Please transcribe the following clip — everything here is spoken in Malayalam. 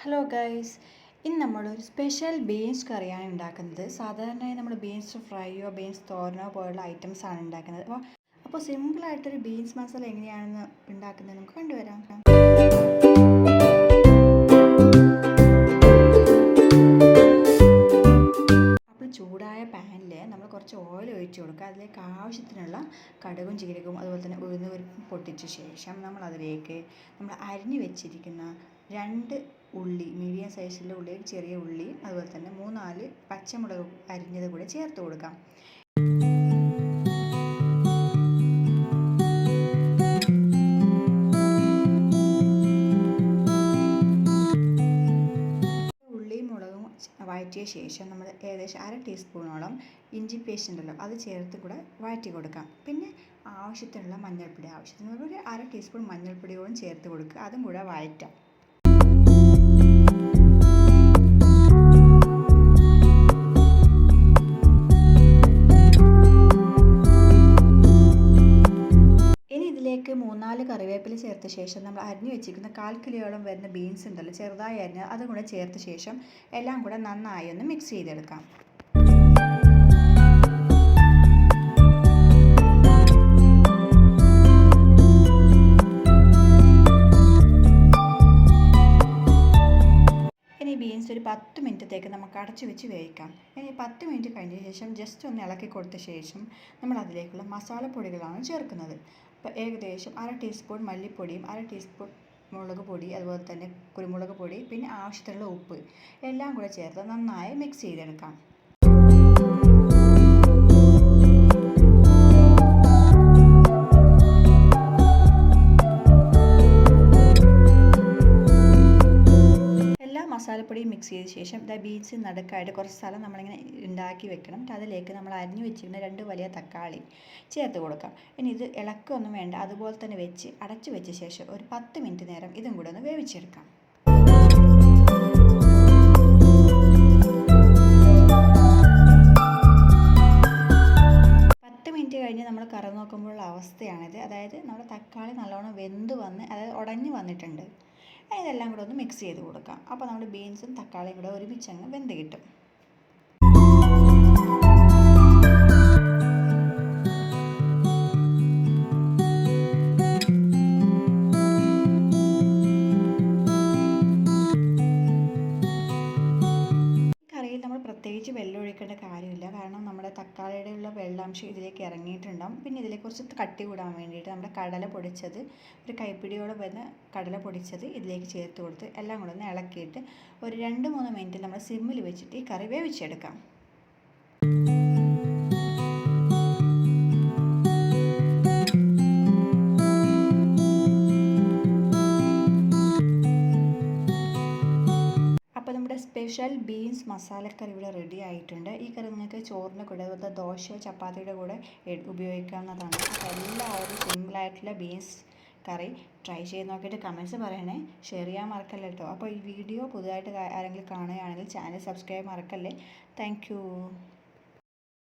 ഹലോ ഗൈസ് ഇന്ന് നമ്മളൊരു സ്പെഷ്യൽ ബീൻസ് കറിയാണ് ഉണ്ടാക്കുന്നത്. സാധാരണയായി നമ്മൾ ബീൻസ് ഫ്രൈയോ ബീൻസ് തോരനോ പോലുള്ള ഐറ്റംസ് ആണ് ഉണ്ടാക്കുന്നത്. അപ്പോൾ അപ്പോൾ സിമ്പിളായിട്ടൊരു ബീൻസ് മസാല എങ്ങനെയാണെന്ന് ഉണ്ടാക്കുന്നത് നമുക്ക് കണ്ടുവരാം. പാനിൽ നമ്മൾ കുറച്ച് ഓയിൽ ഒഴിച്ച് കൊടുക്കുക. അതിലേക്ക് ആവശ്യത്തിനുള്ള കടുകും ജീരകവും അതുപോലെ തന്നെ ഉഴുന്ന് പൊട്ടിച്ച ശേഷം നമ്മൾ അതിലേക്ക് നമ്മൾ അരിഞ്ഞു വെച്ചിരിക്കുന്ന രണ്ട് ഉള്ളി മീഡിയം സൈസിലുള്ള ഉള്ളി ചെറിയ ഉള്ളി അതുപോലെ തന്നെ മൂന്നാൽ പച്ചമുളക് അരിഞ്ഞത് കൂടെ ചേർത്ത് കൊടുക്കാം. വഴറ്റിയ ശേഷം നമ്മൾ ഏകദേശം അര ടീസ്പൂണോളം ഇഞ്ചി പേസ്റ്റ് ഉണ്ടല്ലോ അത് ചേർത്ത് കൂടെ വഴറ്റി കൊടുക്കാം. പിന്നെ ആവശ്യത്തിനുള്ള മഞ്ഞൾപ്പൊടി ആവശ്യത്തിന് ഒരു അര ടീസ്പൂൺ മഞ്ഞൾപ്പൊടിയോളം ചേർത്ത് കൊടുക്കുക അതും കൂടെ വഴറ്റാം മൂന്നാൽ കറിവേപ്പില ചേർത്ത ശേഷം നമ്മൾ അരിഞ്ഞു വെച്ചിരിക്കുന്ന കാൽ കിലോയോളം വരുന്ന ബീൻസ് ഉണ്ടല്ലോ ചെറുതായി അരിഞ്ഞ് അതും കൂടെ ചേർത്ത ശേഷം എല്ലാം കൂടെ നന്നായി ഒന്ന് മിക്സ് ചെയ്തെടുക്കാം. ബീൻസ് ഒരു പത്ത് മിനിറ്റത്തേക്ക് നമുക്ക് അടച്ചു വെച്ച് വേവിക്കാം. ഇനി പത്ത് മിനിറ്റ് കഴിഞ്ഞ ശേഷം ജസ്റ്റ് ഒന്ന് ഇളക്കി കൊടുത്ത ശേഷം നമ്മൾ അതിലേക്കുള്ള മസാലപ്പൊടികളാണ് ചേർക്കുന്നത്. അപ്പോൾ ഏകദേശം അര ടീസ്പൂൺ മല്ലിപ്പൊടിയും അര ടീസ്പൂൺ മുളക് പൊടി അതുപോലെ തന്നെ കുരുമുളക് പൊടി പിന്നെ ആവശ്യത്തിനുള്ള ഉപ്പ് എല്ലാം കൂടെ ചേർത്ത് നന്നായി മിക്സ് ചെയ്തെടുക്കാം. മസാലപ്പൊടി മിക്സ് ചെയ്ത ശേഷം ഇതാ ബീച്ച് നടുക്കായിട്ട് കുറച്ച് സ്ഥലം നമ്മളിങ്ങനെ ഉണ്ടാക്കി വെക്കണം. അതിലേക്ക് നമ്മൾ അരിഞ്ഞു വെച്ചിരുന്ന രണ്ട് വലിയ തക്കാളി ചേർത്ത് കൊടുക്കാം. ഇനി ഇത് ഇളക്കൊന്നും വേണ്ട. അതുപോലെ തന്നെ വെച്ച് അടച്ചു വെച്ച ശേഷം ഒരു പത്ത് മിനിറ്റ് നേരം ഇതും കൂടെ ഒന്ന് വേവിച്ചെടുക്കാം. കഴിഞ്ഞ് നമ്മൾ കറ നോക്കുമ്പോഴുള്ള അവസ്ഥയാണിത്. അതായത് നമ്മുടെ തക്കാളി നല്ലോണം വെന്ത് വന്ന് അതായത് ഉടഞ്ഞു വന്നിട്ടുണ്ട്. ഇതെല്ലാം കൂടെ ഒന്ന് മിക്സ് ചെയ്ത് കൊടുക്കാം. അപ്പോൾ നമ്മുടെ ബീൻസും തക്കാളിയും കൂടെ ഒരുമിച്ചങ്ങ് വെന്ത് കിട്ടും. പ്രത്യേകിച്ച് വെള്ളം ഒഴിക്കേണ്ട കാര്യമില്ല. കാരണം നമ്മുടെ തക്കാളിയുടെ ഉള്ള വെള്ളാംശം ഇതിലേക്ക് ഇറങ്ങിയിട്ടുണ്ടാകും പിന്നെ ഇതിലേക്ക് കുറച്ച് കട്ടി കൂടാൻ വേണ്ടിയിട്ട് നമ്മുടെ കടല പൊടിച്ചത് ഒരു കൈപ്പിടിയോളം വരുന്ന കടല പൊടിച്ചത് ഇതിലേക്ക് ചേർത്ത് കൊടുത്ത് എല്ലാം കൂടെ ഒന്ന് ഇളക്കിയിട്ട് ഒരു രണ്ട് മൂന്ന് മിനിറ്റ് നമ്മൾ സിമ്മിൽ വെച്ചിട്ട് ഈ കറി വേവിച്ചെടുക്കാം. സ്പെഷ്യൽ ബീൻസ് മസാല കറി ഇവിടെ റെഡി ആയിട്ടുണ്ട്. ഈ കറി നിങ്ങൾക്ക് ചോറിന്റെ കൂടെ അതുപോലെ ദോശയോ ചപ്പാത്തിയുടെ കൂടെ ഉപയോഗിക്കാവുന്നതാണ്. അപ്പോൾ എല്ലാവരും സിമ്പിളായിട്ടുള്ള ബീൻസ് കറി ട്രൈ ചെയ്ത് നോക്കിയിട്ട് കമൻസ് പറയണേ. ഷെയർ ചെയ്യാൻ മറക്കല്ലേ കേട്ടോ അപ്പോൾ ഈ വീഡിയോ പുതുതായിട്ട് ആരെങ്കിലും കാണുകയാണെങ്കിൽ ചാനൽ സബ്സ്ക്രൈബ് മറക്കല്ലേ. താങ്ക്